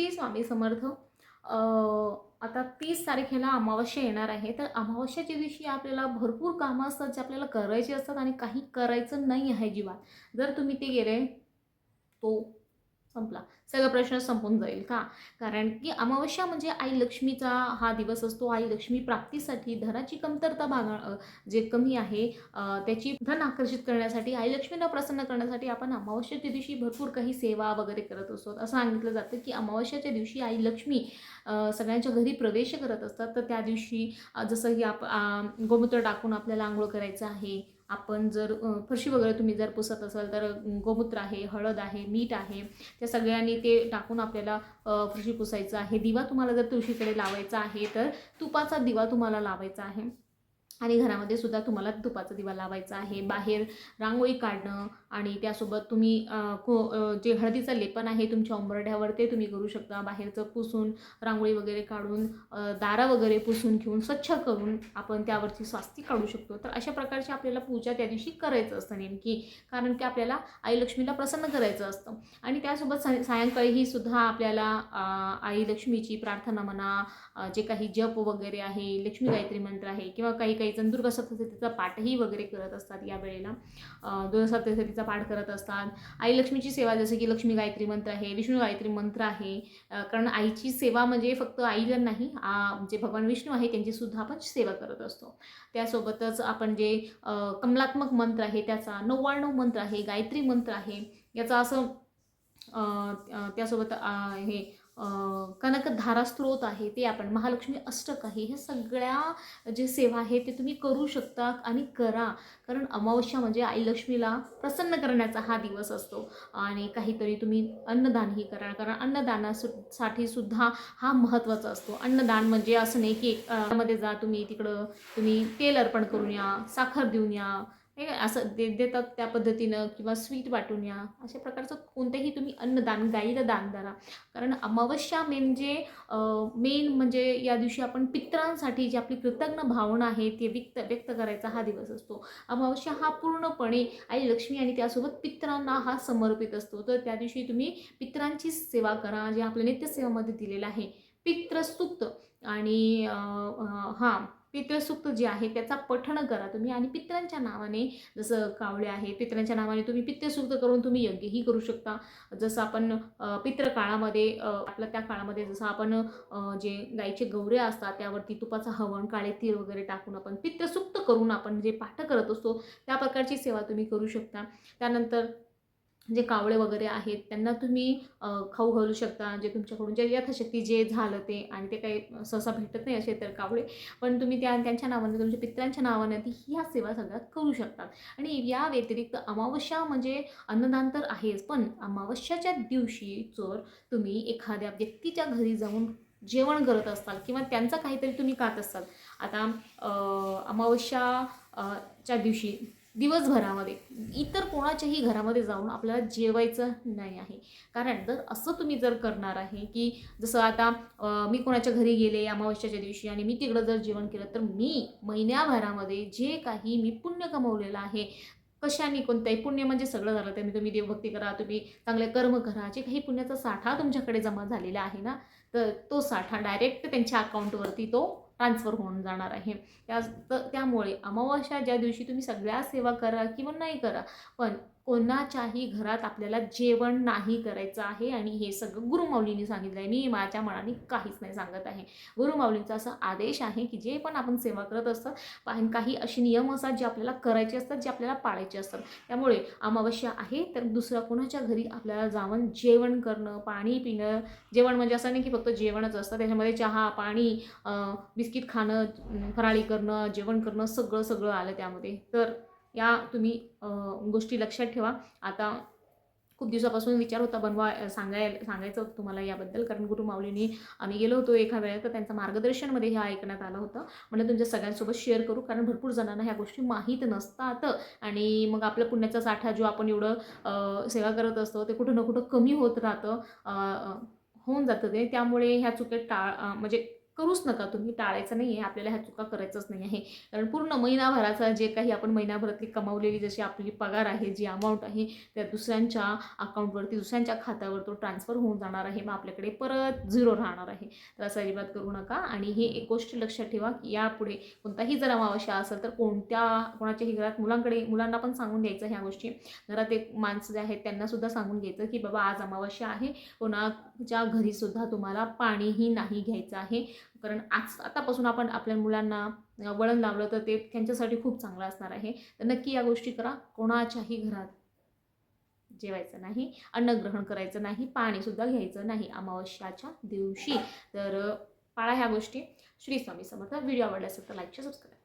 श्री स्वामी समर्थ. आता तीस तारखेला अमावस्या येणार आहे. तर अमावस्याच्या दिवशी आपल्याला भरपूर कामं असतात जे आपल्याला करायचे असतात आणि काही करायचं नाही आहे जीवात जर तुम्ही ते गेले तो संपला. सगळा प्रश्न संपून जाईल का? कारण की अमावस्या म्हणजे आई लक्ष्मीचा हा दिवस असतो. आई लक्ष्मी प्राप्तीसाठी धनाची कमतरता भागा जे कमी आहे त्याची धन आकर्षित करण्यासाठी आई लक्ष्मीला प्रसन्न करण्यासाठी आपण अमावस्याच्या दिवशी भरपूर काही सेवा वगैरे करत असतो. असं सांगितलं जातं की अमावस्याच्या दिवशी आई लक्ष्मी सगळ्यांच्या घरी प्रवेश करत असतात. तर त्या दिवशी जसं की आप गोमूत्र टाकून आपल्याला आंघोळ करायचं आहे आपण जर फरशी वगैरे तुम्ही जर पुसत असाल तर गोमूत्र आहे हळद आहे मीठ आहे त्या सगळ्यांनी ते टाकून आपल्याला फरशी पुसायचं आहे. दिवा तुम्हाला जर तुळशीकडे लावायचा आहे तर तुपाचा दिवा तुम्हाला लावायचा आहे. आणि घरामध्ये सुद्धा तुम्हाला तुपाचा दिवा लावायचा आहे. बाहेर रांगोळी काढणं आणि त्यासोबत तुम्ही को जे हळदीचं लेपन आहे तुमच्या उंबरठ्यावर ते तुम्ही करू शकता. बाहेरचं पुसून रांगोळी वगैरे काढून दारा दारं वगैरे पुसून घेऊन स्वच्छ करून आपण त्यावरची स्वास्ती काढू शकतो. तर अशा प्रकारची आपल्याला पूजा त्या दिवशी करायचं असतं नेमकी. कारण की आपल्याला आई लक्ष्मीला प्रसन्न करायचं असतं. आणि त्यासोबत सा सायंकाळीही सुद्धा आपल्याला आई लक्ष्मीची प्रार्थना म्हणा जे काही जप वगैरे आहे लक्ष्मी गायत्री मंत्र आहे किंवा काही काही जण दुर्गा सप्तशतीचा पाठही वगैरे करत असतात या वेळेला. दुर्गा सप्तशतीचा पाठ करत असतात. आई लक्ष्मीची सेवा जसं की लक्ष्मी गायत्री मंत्र आहे विष्णू गायत्री मंत्र आहे. कारण आईची सेवा म्हणजे फक्त आईला नाही जे भगवान विष्णू आहे त्यांची सुद्धा आपण सेवा करत असतो. त्यासोबतच आपण जे कमलात्मक मंत्र आहे त्याचा नव्वाण्णव मंत्र आहे गायत्री मंत्र आहे. याचा असं त्यासोबत हे कनकधारा स्त्रोत आहे ते आपण महालक्ष्मी अष्टक आहे हे सगळ्या जे सेवा आहे ते तुम्ही करू शकता आणि करा. कारण अमावस्या म्हणजे आई लक्ष्मीला प्रसन्न करण्याचा हा दिवस असतो. आणि काहीतरी तुम्ही अन्नदानही करा. कारण अन्नदानासाठी सुद्धा हा महत्त्वाचा असतो. अन्नदान म्हणजे असं नाही की मध्ये जा तुम्ही तिकडं तुम्ही तेल अर्पण करून या साखर देऊन या हे असं दे देतात त्या पद्धतीनं किंवा स्वीट वाटून या. अशा प्रकारचं कोणतंही तुम्ही अन्नदान गाईला दान करा. कारण अमावस्या म्हणजे मेन म्हणजे या दिवशी आपण पित्रांसाठी जी आपली कृतज्ञ भावना आहे ते व्यक्त व्यक्त करायचा हा दिवस असतो. अमावस्या हा पूर्णपणे आई लक्ष्मी आणि त्यासोबत पित्रांना हा समर्पित असतो. तर त्या दिवशी तुम्ही पित्रांची सेवा करा जे आपल्या नित्यसेवामध्ये दिलेलं आहे. पित्रसूक्त आणि हां पितृसूक्त जे आहे त्याचा पठण करा तुम्ही आणि पित्रांच्या नावाने जसं कावळे आहे पित्रांच्या नावाने तुम्ही पितृसूक्त करून तुम्ही यज्ञही करू शकता. जसं आपण अ, पितृ काळामध्ये आपल्या त्या काळामध्ये जसं आपण जे गाईचे गौरे असतात त्यावरती तुपाचं हवन काळे तीर वगैरे टाकून आपण पितृसूक्त करून आपण जे पाठ करत असतो त्या प्रकारची सेवा तुम्ही करू शकता. त्यानंतर जे कावळे वगैरे आहेत त्यांना तुम्ही खाऊ घालू शकता. जे तुमच्याकडून जे यथाशक्ती जे झालं ते आणि ते काही सहसा भेटत नाही असे तर कावळे. पण तुम्ही त्या त्यांच्या नावाने तुमच्या पित्रांच्या नावाने ती ह्या सेवा सगळ्यात करू शकतात आणि या व्यतिरिक्त अमावस्या म्हणजे अन्नदान तर आहेच पण अमावस्याच्या दिवशी जर तुम्ही एखाद्या व्यक्तीच्या घरी जाऊन जेवण करत असाल किंवा त्यांचं काहीतरी तुम्ही खात असाल आता अमावस्या च्या दिवशी दिवसभरामध्ये. इतर कोणाच्याही घरामध्ये जाऊन आपल्याला जेवायचं नाही आहे. कारण जर असं तुम्ही जर करणार आहे की जसं आता मी कोणाच्या घरी गेले अमावस्याच्या दिवशी आणि मी तिकडं जर जेवण केलं तर मी महिन्याभरामध्ये जे काही मी पुण्य कमवलेलं आहे कशाने कोणत्याही पुण्य म्हणजे सगळं झालं त्याने तुम्ही देवभक्ती करा तुम्ही चांगले कर्म करा जे काही पुण्याचा साठा तुमच्याकडे जमा झालेला आहे ना तर तो साठा डायरेक्ट त्यांच्या अकाउंटवरती तो ट्रान्सफर होऊन जाणार आहे. त्या तर त्यामुळे अमावस्या ज्या दिवशी तुम्ही सगळ्या सेवा करा किंवा नाही करा पण कोणाच्याही घरात आपल्याला जेवण नाही करायचं आहे आणि हे सगळं गुरुमाऊलींनी सांगितलं आहे मी माझ्या मनाने काहीच नाही सांगत आहे. गुरुमाऊलींचा असा आदेश आहे की जे पण आपण सेवा करत असतात पण काही असे नियम असतात जे आपल्याला करायचे असतात जे आपल्याला पाळायचे असतात. त्यामुळे अमावस्या आहे तर दुसऱ्या कोणाच्या घरी आपल्याला जाऊन जेवण करणं पाणी पिणं जेवण म्हणजे असं नाही की फक्त जेवणच असतं. त्याच्यामध्ये चहा पाणी बिस्किट खाणं फराळी करणं जेवण करणं सगळं सगळं आलं त्यामध्ये. तर या तुम्ही गोष्टी लक्षात ठेवा. आता खूप दिवसापासून विचार होता बनवा सांगाय सांगायचं होतं तुम्हाला याबद्दल. कारण गुरु माऊलींनी आम्ही गेलो होतो एका वेळेला तर त्यांचं मार्गदर्शनमध्ये हे ऐकण्यात आलं होतं. म्हणून तुमच्या सगळ्यांसोबत शेअर करू कारण भरपूर जणांना ह्या गोष्टी माहीत नसतात. आणि मग आपलं पुण्याचा साठा जो आपण एवढं सेवा करत असतो ते कुठं ना कुठं कमी होत राहतं. होऊन जातं ते. त्यामुळे ह्या चुक्या टाळ म्हणजे करूच नका तुम्ही टाळायचं नाही आहे आपल्याला ह्या चुका करायचंच नाही आहे. कारण पूर्ण महिनाभराचा जे काही आपण महिनाभरातली कमावलेली जशी आपली पगार आहे जी अमाऊंट आहे त्या दुसऱ्यांच्या अकाउंटवरती दुसऱ्यांच्या खात्यावर तो ट्रान्सफर होऊन जाणार आहे. मग आपल्याकडे परत झिरो राहणार आहे. तर असं अजिबात करू नका. आणि हे एक गोष्ट लक्षात ठेवा की यापुढे कोणताही जर अमावस्या असेल तर कोणत्या कोणाच्याही घरात मुलांकडे मुलांना पण सांगून द्यायचं ह्या गोष्टी. घरात एक माणसं जे आहेत त्यांनासुद्धा सांगून घ्यायचं की बाबा आज अमावस्या आहे. कोणाच्या घरीसुद्धा तुम्हाला पाणीही नाही घ्यायचं आहे. कारण आज आतापासून आपण आपल्या मुलांना वळण लावलं तर ते त्यांच्यासाठी खूप चांगलं असणार आहे. तर नक्की या गोष्टी करा. कोणाच्याही घरात जेवायचं नाही अन्न ग्रहण करायचं नाही पाणीसुद्धा घ्यायचं नाही अमावस्याच्या दिवशी. तर पाळा ह्या गोष्टी. श्री स्वामी समर्थ. व्हिडिओ आवडला असेल तर लाईकच्या सबस्क्राईब.